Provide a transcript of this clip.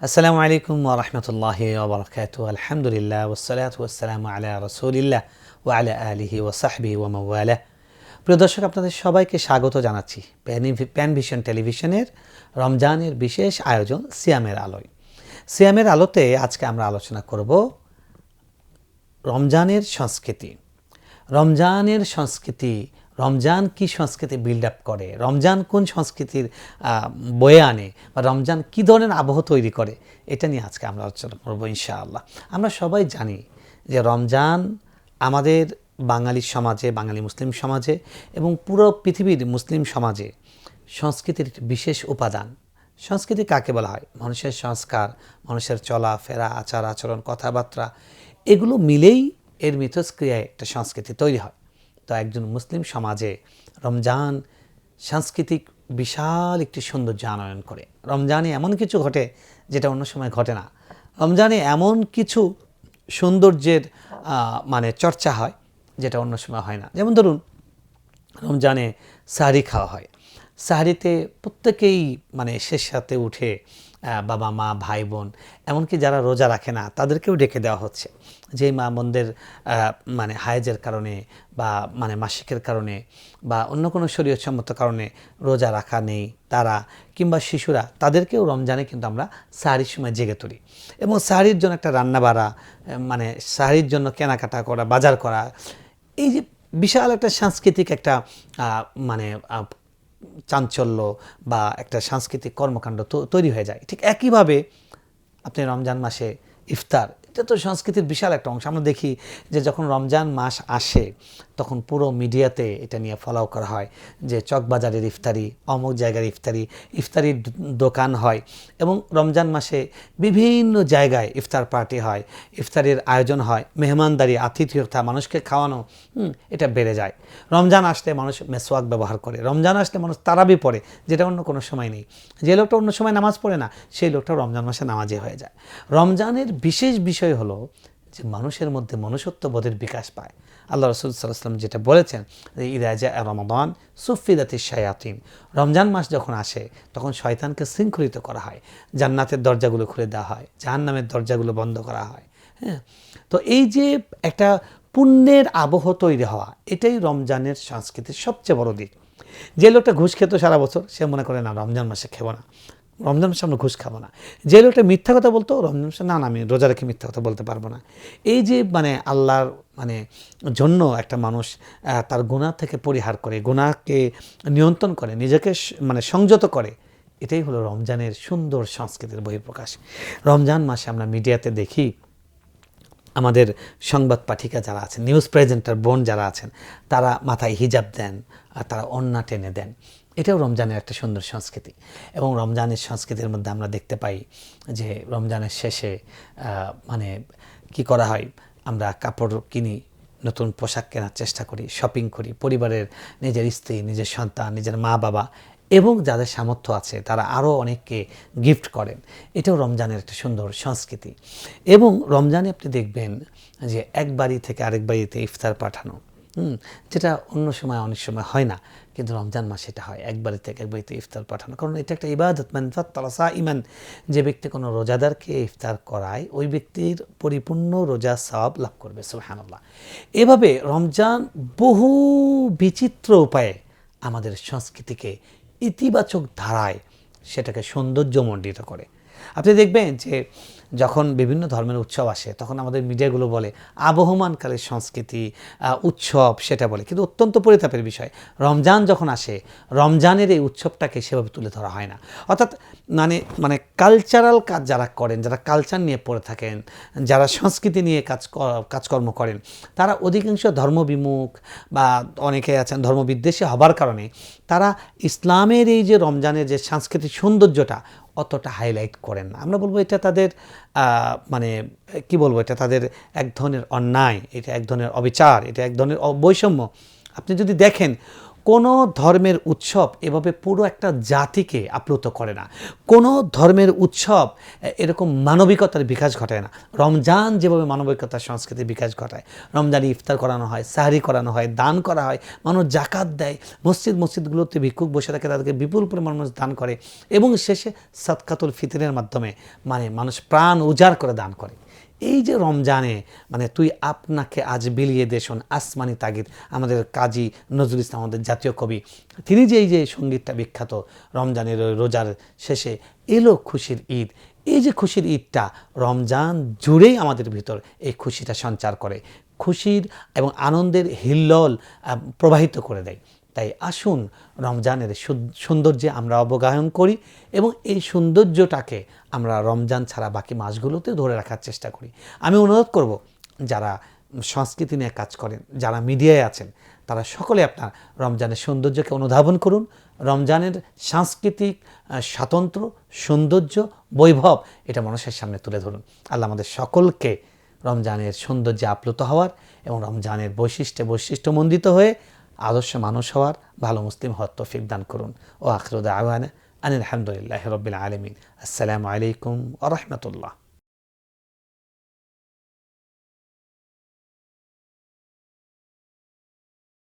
আসসালামু আলাইকুম ওরহমতুল্লাহ ওবরকাত আলহামদুলিল্লাহ ওসালাত ওসালাম আলা রসুলিল্লাহ ও আলা আলিহি ও সাহবি ও মওয়ালা প্রিয় দর্শক, আপনাদের সবাইকে স্বাগত জানাচ্ছি প্যানি- প্যান ভিশন টেলিভিশনের রমজানের বিশেষ আয়োজন সিয়ামের আলোয়। সিয়ামের আলোতে আজকে আমরা আলোচনা করব রমজানের সংস্কৃতি। রমজানের সংস্কৃতি রমজান কি সংস্কৃতি বিল্ড আপ করে? রমজান কোন সংস্কৃতির বয়ে আনে? বা রমজান কি ধরনের আবহ তৈরি করে? এটা নিয়ে আজকে আমরা আলোচনা করব ইনশাআল্লাহ। আমরা সবাই জানি যে রমজান আমাদের বাঙালি সমাজে, বাঙালি মুসলিম সমাজে এবং পুরো পৃথিবীর মুসলিম সমাজে সংস্কৃতির বিশেষ উপাদান। সংস্কৃতি কাকে বলা হয়? মানুষের সংস্কার, মানুষের চলা, ফেরা, আচার, আচরণ, কথাবার্তা, এগুলো মিলেই এর মিথস্ক্রিয়ায় একটা সংস্কৃতি তৈরি হয়। তো একজন মুসলিম সমাজে রমজান সাংস্কৃতিক বিশাল একটি সৌন্দর্য আনয়ন করে। রমজানে এমন কিছু ঘটে যেটা অন্য সময় ঘটে না। রমজানে এমন কিছু সৌন্দর্যের মানে চর্চা হয় যেটা অন্য সময় হয় না। যেমন ধরুন, রমজানে সাহারি খাওয়া হয়। সাহারিতে প্রত্যেকেই মানে শেষ সাথে উঠে বাবা, মা, ভাই, বোন, এমনকি যারা রোজা রাখে না, তাদেরকেও ডেকে দেওয়া হচ্ছে। যেই মা বোনদের মানে হায়েজের কারণে বা মানে মাসিকের কারণে বা অন্য কোনো শরীয়সম্মত কারণে রোজা রাখা নেই তারা কিংবা শিশুরা, তাদেরকেও রমজানে কিন্তু আমরা সাহারির সময় জেগে তুলি। এবং সাহারির জন্য একটা রান্না বাড়া মানে সাহারির জন্য কেনাকাটা করা, বাজার করা, এই যে বিশাল একটা সাংস্কৃতিক একটা মানে চাঞ্চল্য বা একটা সাংস্কৃতিক কর্মকাণ্ড তৈরি হয়ে যায়। ঠিক একইভাবে আপনি রমজান মাসে ইফতার এটা তো সংস্কৃতির বিশাল একটা অংশ। আমরা দেখি যে যখন রমজান মাস আসে, তখন পুরো মিডিয়াতে এটা নিয়ে ফলো করা হয় যে চকবাজারের ইফতারি, অমুক জায়গার ইফতারি, ইফতারির দোকান হয় এবং রমজান মাসে বিভিন্ন জায়গায় ইফতার পার্টি হয়, ইফতারির আয়োজন হয়, মেহমানদারি, আতিথেয়তা, মানুষকে খাওয়ানো এটা বেড়ে যায়। রমজান আসলে মানুষ মেসোয়াক ব্যবহার করে। রমজান আসলে মানুষ তারাবি পড়ে, যেটা অন্য কোনো সময় নেই। যে লোকটা অন্য সময় নামাজ পড়ে না, সেই লোকটা রমজান মাসে নামাজে হয়ে যায়। রমজানের বিশেষ বিশেষ বিষয় হলো যে মানুষের মধ্যে মনুষ্যত্ব বোধের বিকাশ পায়। আল্লাহ রসুল সাল্লাম যেটা বলেছেন ইরাজা রমাদান সুফিদাতি শায়াতিন। রমজান মাস যখন আসে, তখন শয়তানকে শৃঙ্খলিত করা হয়। জান্নাতের দরজাগুলো খুলে দেওয়া হয়, জাহান্নামের দরজাগুলো বন্ধ করা হয় হ্যাঁ? তো এই যে একটা পুণ্যের আবহ তৈরি হওয়া, এটাই রমজানের সংস্কৃতির সবচেয়ে বড় দিক। যে লোকটা ঘুষ খেত সারা বছর, সে মনে করে, না, রমজান মাসে খেব না। রমজান মাসে আমরা ঘুষ খাব না। যে লোকটা মিথ্যা কথা বলতো রমজান মাসে না না, আমি রোজা রেখে মিথ্যা কথা বলতে পারব না। এই যে মানে আল্লাহর মানে জন্য একটা মানুষ তার গুণা থেকে পরিহার করে গুণাকে নিয়ন্ত্রণ করে, নিজেকে মানে সংযত করে, এটাই হলো রমজানের সুন্দর সংস্কৃতির বহিঃপ্রকাশ। রমজান মাসে আমরা মিডিয়াতে দেখি, আমাদের সংবাদ পাঠিকা যারা আছেন, নিউজ প্রেজেন্টার বোন যারা আছেন, তারা মাথায় হিজাব দেন, আর তারা অন্না টেনে দেন। এটাও রমজানের একটা সুন্দর সংস্কৃতি। এবং রমজানের সংস্কৃতির মধ্যে আমরা দেখতে পাই যে রমজানের শেষে মানে কি করা হয়? আমরা কাপড় কিনি, নতুন পোশাক কেনার চেষ্টা করি শপিং করি, পরিবারের নিজের স্ত্রী, নিজের সন্তান, নিজের মা, বাবা এবং যাদের সামর্থ্য আছে তারা আরও অনেককে গিফট করেন। এটাও রমজানের একটা সুন্দর সংস্কৃতি। এবং রমজানে আপনি দেখবেন যে এক বাড়ি থেকে আরেক বাড়িতে ইফতার পাঠানো যেটা অন্য সময়, অনেক সময় হয় না। কিন্তু রমজান মাসে এটা হয়। এক বাড়ি থেকে এক বাড়িতে ইফতার পাঠানো। কারণ এটা একটা ইবাদত। মানফাত তালাসা ইমান যে ব্যক্তি কোনো রোজাদারকে ইফতার করায়, ওই ব্যক্তির পরিপূর্ণ রোজা সওয়াব লাভ করবে, সুবহানাল্লাহ। এভাবে রমজান বহু বিচিত্র উপায়ে আমাদের সংস্কৃতিকে ইতিবাচক ধারায় সেটাকে সৌন্দর্যমণ্ডিত করে। আপনি দেখবেন যে যখন বিভিন্ন ধর্মের উৎসব আসে, তখন আমাদের মিডিয়াগুলো বলে আবহমানকালের সংস্কৃতি উৎসব সেটা বলে। কিন্তু অত্যন্ত পরিতাপের বিষয়, রমজান যখন আসে, রমজানের এই উৎসবটাকে সেভাবে তুলে ধরা হয় না। অর্থাৎ মানে মানে কালচারাল কাজ যারা করেন, যারা কালচার নিয়ে পড়ে থাকেন, যারা সংস্কৃতি নিয়ে কাজ কাজকর্ম করেন, তারা অধিকাংশ ধর্মবিমুখ বা অনেকে আছেন ধর্মবিদ্বেষী হবার কারণে, তারা ইসলামের এই যে রমজানের যে সাংস্কৃতিক সৌন্দর্যটা অতটা হাইলাইট করেন না। আমরা বলব এটা তাদের মানে কি বলব, এটা তাদের এক ধরনের অন্যায়, এটা এক ধরনের অবিচার, এটা এক ধরনের বৈষম্য আপনি যদি দেখেন কোনো ধর্মের উৎসব এভাবে পুরো একটা জাতিকে আপ্লুত করে না। কোনো ধর্মের উৎসব এরকম মানবিকতার বিকাশ ঘটায় না। রমজান যেভাবে মানবিকতার সংস্কৃতির বিকাশ ঘটায়। রমজানে ইফতার করানো হয়, সাহারি করানো হয়, দান করা হয়, মানুষ জাকাত দেয়, মসজিদ, মসজিদগুলোতে ভিক্ষুক বসে থাকে, তাদেরকে বিপুল পরিমাণ মানুষ দান করে এবং শেষে সৎকাতুল ফিতরের মাধ্যমে মানে মানুষ প্রাণ উজাড় করে দান করে। এই যে রমজানে মানে তুই আপনাকে আজ বিলিয়ে দেশন আসমানি তাগিদ, আমাদের কাজী নজরুল ইসলাম, আমাদের জাতীয় কবি। তিনি যে এই যে সঙ্গীতটা বিখ্যাত রমজানের রোজার শেষে, এলো খুশির ঈদ। এই যে খুশির ঈদটা রমজান জুড়েই আমাদের ভিতর এই খুশিটা সঞ্চার করে, খুশির এবং আনন্দের হিল্লোল প্রবাহিত করে দেয়। তাই আসুন রমজানের সৌন্দর্যে আমরা অবগাহন করি এবং এই সৌন্দর্যটাকে আমরা রমজান ছাড়া বাকি মাসগুলোতে ধরে রাখার চেষ্টা করি। আমি অনুরোধ করব যারা সংস্কৃতি নিয়ে কাজ করেন যারা মিডিয়ায় আছেন তারা সকলে আপনার রমজানের সৌন্দর্যকে অনুধাবন করুন। রমজানের সাংস্কৃতিক আহ, স্বাতন্ত্র্য সৌন্দর্য বৈভব এটা মানুষের সামনে তুলে ধরুন। আল্লাহ আমাদের সকলকে রমজানের সৌন্দর্যে আপ্লুত হওয়ার এবং রমজানের বৈশিষ্ট্যে বৈশিষ্ট্যমণ্ডিত হয়ে আদর্শ মানুষ হওয়ার ভালো মুসলিম হওয়ার তৌফিক দান করুন। ও আখরুদ আওয়ানা আনিল আলহামদুলিল্লাহ রবিল আলমিন। আসসালামু আলাইকুম আ রহমতুল্লাহ।